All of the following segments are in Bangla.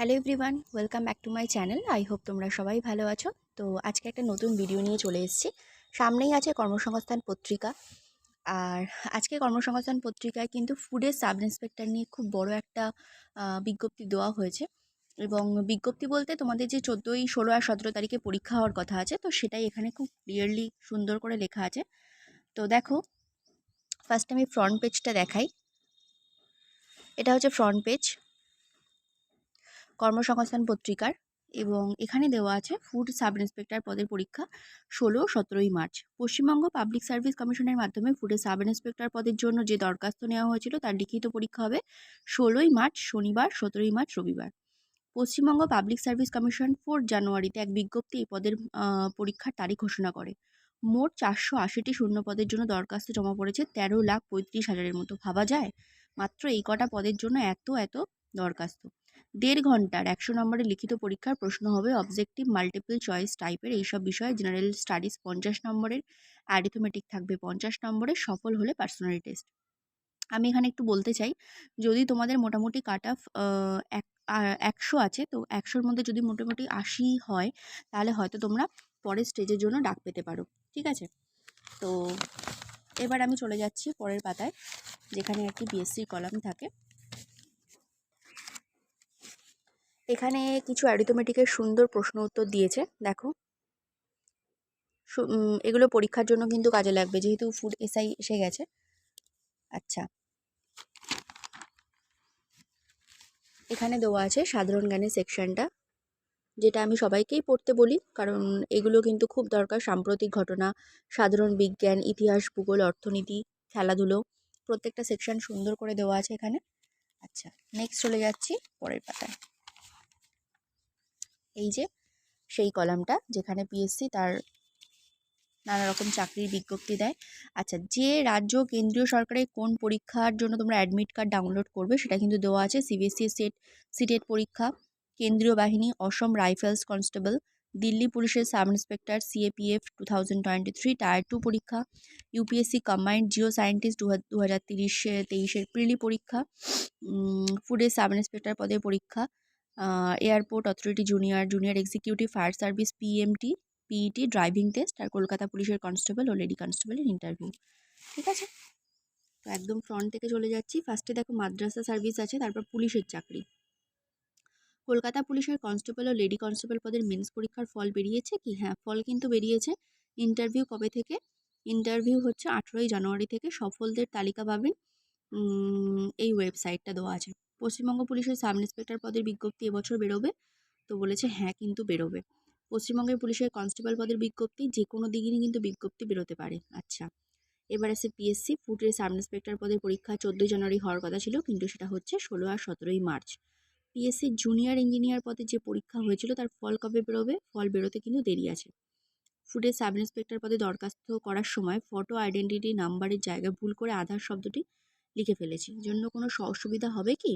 Hello everyone welcome back to my channel I hope তোমরা সবাই ভালো আছো। তো আজকে একটা নতুন ভিডিও নিয়ে চলে এসেছি। সামনেই আছে কর্মসংস্থান পত্রিকা। আর আজকে কর্মসংস্থান পত্রিকায় কিন্তু ফুডের সাব ইন্সপেক্টর নিয়ে খুব বড় একটা বিজ্ঞপ্তি দেওয়া হয়েছে। এবং বিজ্ঞপ্তি বলতে তোমাদের যে চোদ্দোই, ষোলো আর সতেরো তারিখে পরীক্ষা হওয়ার কথা আছে, তো সেটাই এখানে খুব ক্লিয়ারলি সুন্দর করে লেখা আছে। তো দেখো ফার্স্ট আমি ফ্রন্ট পেজটা দেখাই। এটা হচ্ছে ফ্রন্ট পেজ কর্মসংস্থান পত্রিকার এবং এখানে দেওয়া আছে ফুড সাব ইন্সপেক্টর পদের পরীক্ষা ষোলো সতেরোই মার্চ। পশ্চিমবঙ্গ পাবলিক সার্ভিস কমিশনের মাধ্যমে ফুডের সাব ইন্সপেক্টর পদের জন্য যে দরখাস্ত নেওয়া হয়েছিল তার লিখিত পরীক্ষা হবে ষোলোই মার্চ, শনিবার, সতেরোই মার্চ, রবিবার। Paschimbanga public service commission four জানুয়ারিতে এক বিজ্ঞপ্তি এই পদের পরীক্ষার তারিখ ঘোষণা করে। মোট চারশো আশিটি শূন্য পদের জন্য দরখাস্ত জমা পড়েছে তেরো লাখ পঁয়ত্রিশ হাজারের মতো। ভাবা যায় মাত্র এই কটা পদের জন্য এত এত দরখাস্ত। দেড় ঘণ্টার একশো নম্বরের লিখিত পরীক্ষার প্রশ্ন হবে অবজেক্টিভ মাল্টিপল চয়েস টাইপের এইসব বিষয়ে। জেনারেল স্টাডিজ পঞ্চাশ নম্বরের অ্যারিথমেটিক থাকবে পঞ্চাশ নম্বরের, সফল হলে পার্সোনালি টেস্ট আমি এখানে একটু বলতে চাই, যদি তোমাদের মোটামুটি কাট অফ এক একশো আছে, তো একশোর মধ্যে যদি মোটামুটি আশি হয়, তাহলে হয়তো তোমরা পরের স্টেজের জন্য ডাক পেতে পারো, ঠিক আছে? তো, এবার আমি চলে যাচ্ছি পরের পাতায়, যেখানে একটি বিএসসি কলাম থাকে। এখানে কিছু অ্যারিথমেটিকের সুন্দর প্রশ্ন উত্তর দিয়েছে, দেখো। এগুলো পরীক্ষার জন্য কিন্তু কাজে লাগবে, যেহেতু ফুড এসআই এসে গেছে। আচ্ছা। এখানে দেওয়া আছে সাধারণ জ্ঞানের সেকশনটা যেটা আমি সবাইকেই পড়তে বলি, কারণ এগুলো কিন্তু খুব দরকার সাম্প্রতিক ঘটনা, সাধারণ বিজ্ঞান, ইতিহাস, ভূগোল, অর্থনীতি, খেলাধুলো, প্রত্যেকটা সেকশন সুন্দর করে দেওয়া আছে এখানে। আচ্ছা নেক্সট চলে যাচ্ছি পরের পাতায়। এই যে, সেই কলামটা যেখানে পিএসসি তার নানা রকম চাকরির বিজ্ঞপ্তি দেয়। আচ্ছা যে রাজ্য কেন্দ্রীয় সরকারের কোন পরীক্ষার জন্য তোমরা অ্যাডমিট কার্ড ডাউনলোড করবে সেটা কিন্তু দেওয়া আছে সিবিএসসি সেট সিটেট পরীক্ষা, কেন্দ্রীয় বাহিনী, অসম রাইফেলস কনস্টেবল, দিল্লি পুলিশের sub inspector CAPF two thousand twenty three tier two পরীক্ষা ইউপিএসসি কম্বাইন্ড জিও সায়েন্টিস্ট দু হাজার তিরিশে, তেইশের প্রিলি পরীক্ষা ফুডের সাব ইন্সপেক্টর পদের পরীক্ষা airport authority junior junior executive, fire service, PMT, PET, driving test আর কলকাতা পুলিশের কনস্টেবল ও লেডি কনস্টেবলের ইন্টারভিউ ঠিক আছে? তো একদম ফ্রন্ট থেকে চলে যাচ্ছি। ফার্স্টে দেখো মাদ্রাসা সার্ভিস আছে, তারপর পুলিশের চাকরি। কলকাতা পুলিশের কনস্টেবল ও লেডি কনস্টেবল পদের মেন্স পরীক্ষার ফল বেরিয়েছে কি? হ্যাঁ ফল কিন্তু বেরিয়েছে। ইন্টারভিউ কবে থেকে? ইন্টারভিউ হচ্ছে আঠেরোই জানুয়ারি থেকে। সফলদের তালিকা পাবেন এই ওয়েবসাইটটা দেওয়া আছে। পশ্চিমবঙ্গ পুলিশের সাব ইন্সপেক্টর পদের বিজ্ঞপ্তি এবছর বেরোবে। তো বলেছে হ্যাঁ কিন্তু বেরোবে। পশ্চিমবঙ্গের পুলিশের কনস্টেবল পদের বিজ্ঞপ্তি যে কোনো দিকেরই কিন্তু বিজ্ঞপ্তি বেরোতে পারে। আচ্ছা এবার আছে পিএসসি ফুটের সাব ইন্সপেক্টর পদের পরীক্ষা চোদ্দোই জানুয়ারি হওয়ার কথা ছিল, কিন্তু সেটা হচ্ছে ষোলো আর সতেরোই মার্চ। পিএসসি জুনিয়র ইঞ্জিনিয়ার পদে যে পরীক্ষা হয়েছিল, তার ফল কবে বেরোবে? ফল বেরোতে কিন্তু দেরি আছে। ফুডের সাব ইন্সপেক্টর পদে দরখাস্ত করার সময় ফটো আইডেন্টিটি নাম্বারের জায়গায় ভুল করে আধার শব্দটি লিখে ফেলেছি। জন্য কোনো অসুবিধা হবে কি?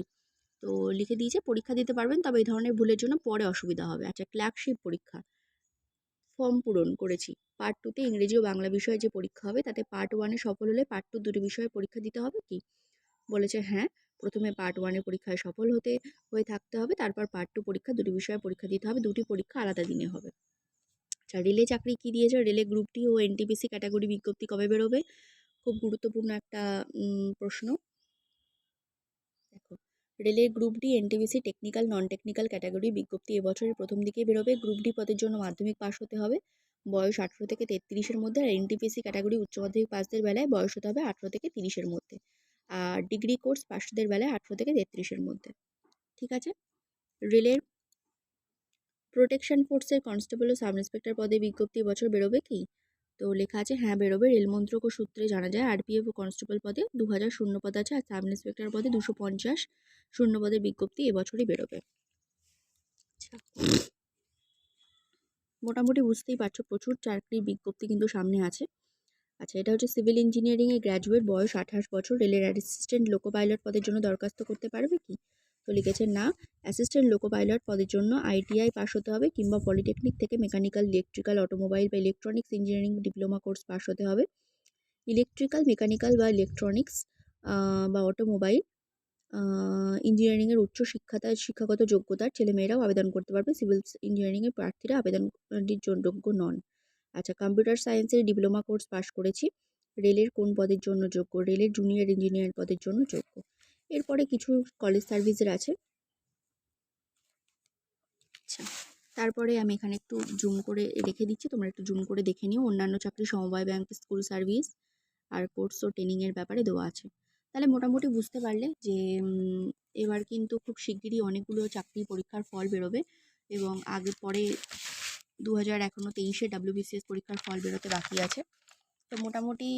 তো লিখে দিয়েছে, পরীক্ষা দিতে পারবেন, তবে এই ধরনের ভুলের জন্য পরে অসুবিধা হবে। আচ্ছা ক্লার্কশিপ পরীক্ষা। ফর্ম পূরণ করেছি। পার্ট টুতে ইংরেজি ও বাংলা বিষয়ে যে পরীক্ষা হবে, তাতে পার্ট ওয়ানে সফল হলে পার্ট টু দুটি বিষয়ে পরীক্ষা দিতে হবে কি? বলেছে হ্যাঁ প্রথমে পার্ট ওয়ানের পরীক্ষায় সফল হতে, হয়ে থাকতে হবে, তারপর পার্ট টু পরীক্ষা, দুটি বিষয়ে পরীক্ষা দিতে হবে, দুটি পরীক্ষা আলাদা দিনে হবে। আচ্ছা রেলে চাকরি কী দিয়েছে? রেলে গ্রুপ ডি ও এনটিপিসি ক্যাটাগরি বিজ্ঞপ্তি কবে বেরোবে? খুব গুরুত্বপূর্ণ একটা প্রশ্ন। দেখো, রেলের group D, NTPC, technical non technical category বিজ্ঞপ্তি এবছরের প্রথম দিকে বেরোবে। গ্রুপ ডি পদের জন্য মাধ্যমিক পাস হতে হবে। বয়স আঠেরো থেকে তেত্রিশের মধ্যে, আর এনটিপিসি ক্যাটাগরি উচ্চ মাধ্যমিক পাসদের বেলায় বয়স হতে হবে আঠেরো থেকে তিরিশের মধ্যে। আর ডিগ্রি কোর্স পাসদের বেলায় আঠেরো থেকে তেত্রিশের মধ্যে। ঠিক আছে? রেলের প্রোটেকশন ফোর্সের কনস্টেবল ও সাব ইন্সপেক্টর পদে বিজ্ঞপ্তি বছর বেরোবে কি? তো লেখা আছে হ্যাঁ বেরোবে। রেলমন্ত্রক ও সূত্রে জানা যায়, আরপিএফ ও কনস্টেবল পদে দু হাজার শূন্য পদ আছে আর সাব ইন্সপেক্টর পদে দুশো পঞ্চাশ শূন্য পদের বিজ্ঞপ্তি এবছরই বেরোবে। আচ্ছা। মোটামুটি বুঝতেই পারছ, প্রচুর চাকরির বিজ্ঞপ্তি কিন্তু সামনে আছে। আচ্ছা এটা হচ্ছে সিভিল ইঞ্জিনিয়ারিংয়ে গ্র্যাজুয়েট বয়স আঠাশ বছর। রেলের অ্যাসিস্ট্যান্ট লোকো পাইলট পদের জন্য দরখাস্ত করতে পারবে কি? তো লিখেছে না, অ্যাসিস্ট্যান্ট লোকো পাইলট পদের জন্য আইটিআই পাস হতে হবে কিংবা পলিটেকনিক থেকে মেকানিক্যাল, ইলেকট্রিক্যাল, অটোমোবাইল বা electronics engineering diploma course pass হতে হবে। ইলেকট্রিক্যাল, মেকানিক্যাল বা ইলেকট্রনিক্স বা অটোমোবাইল ইঞ্জিনিয়ারিংয়ের উচ্চ শিক্ষাতা, শিক্ষাগত যোগ্যতার ছেলেমেয়েরাও আবেদন করতে পারবে। সিভিল ইঞ্জিনিয়ারিংয়ের প্রার্থীরা আবেদনটির যোগ্য নন। আচ্ছা কম্পিউটার সায়েন্সের ডিপ্লোমা কোর্স পাশ করেছি। রেলের কোন পদের জন্য যোগ্য? রেলের জুনিয়র ইঞ্জিনিয়ার পদের জন্য যোগ্য? এরপরে কিছু কলেজ সার্ভিসের আছে। আচ্ছা তারপরে আমি এখানে একটু জুম করে রেখে দিচ্ছি। তোমরা একটু জুম করে দেখে নিও। অন্যান্য চাকরি সমবায় ব্যাংক স্কুল সার্ভিস আর কোর্স ও ট্রেনিংয়ের ব্যাপারে দেওয়া আছে। তাহলে মোটামুটি বুঝতে পারলে যে এবার কিন্তু খুব শিগগিরই অনেকগুলো চাকরি পরীক্ষার ফল বেরোবে এবং আগে পরে দু হাজার এখনও তেইশে ডাব্লিউবিসিএস পরীক্ষার ফল বেরোতে বাকি আছে। তো মোটামুটি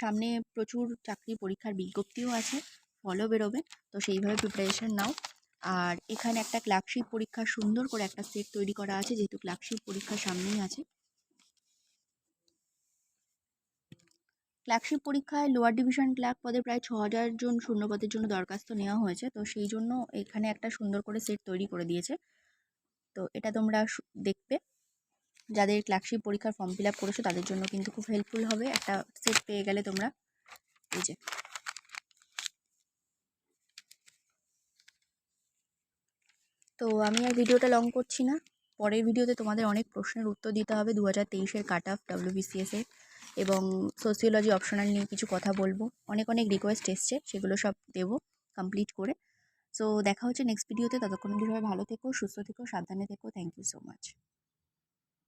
সামনে প্রচুর চাকরি পরীক্ষার বিজ্ঞপ্তিও আছে। ফলও বেরোবে। তো সেইভাবে প্রিপারেশন নাও। আর এখানে একটা ক্লার্কশিপ পরীক্ষা, সুন্দর করে একটা সেট তৈরি করা আছে, যেহেতু ক্লার্কশিপ পরীক্ষা সামনেই আছে। ক্লার্কশিপ পরীক্ষায় লোয়ার ডিভিশন ক্লার্ক পদে প্রায় ছ হাজার জন শূন্যপদের জন্য দরখাস্ত নেওয়া হয়েছে। তো সেই জন্য এখানে একটা সুন্দর করে সেট তৈরি করে দিয়েছে। তো এটা তোমরা দেখবে। যাদের ক্লার্কশিপ পরীক্ষার ফর্ম ফিল আপ করেছ, তাদের জন্য কিন্তু খুব হেল্পফুল হবে। একটা সেট পেয়ে গেলে তোমরা, এই যে তো আমি আর ভিডিওটা লং করছি না। পরের ভিডিওতে তোমাদের অনেক প্রশ্নের উত্তর দিতে হবে দু হাজার তেইশের কাট অফ ডাব্লিউবিসিএসে এবং সোসিওলজি অপশনাল নিয়ে কিছু কথা বলব। অনেক অনেক রিকোয়েস্ট এসছে, সেগুলো সব দেব কমপ্লিট করে। সো দেখা হচ্ছে নেক্সট ভিডিওতে ততক্ষণ ভালো থেকো, সুস্থ থেকো, সাবধানে থেকো। Thank you so much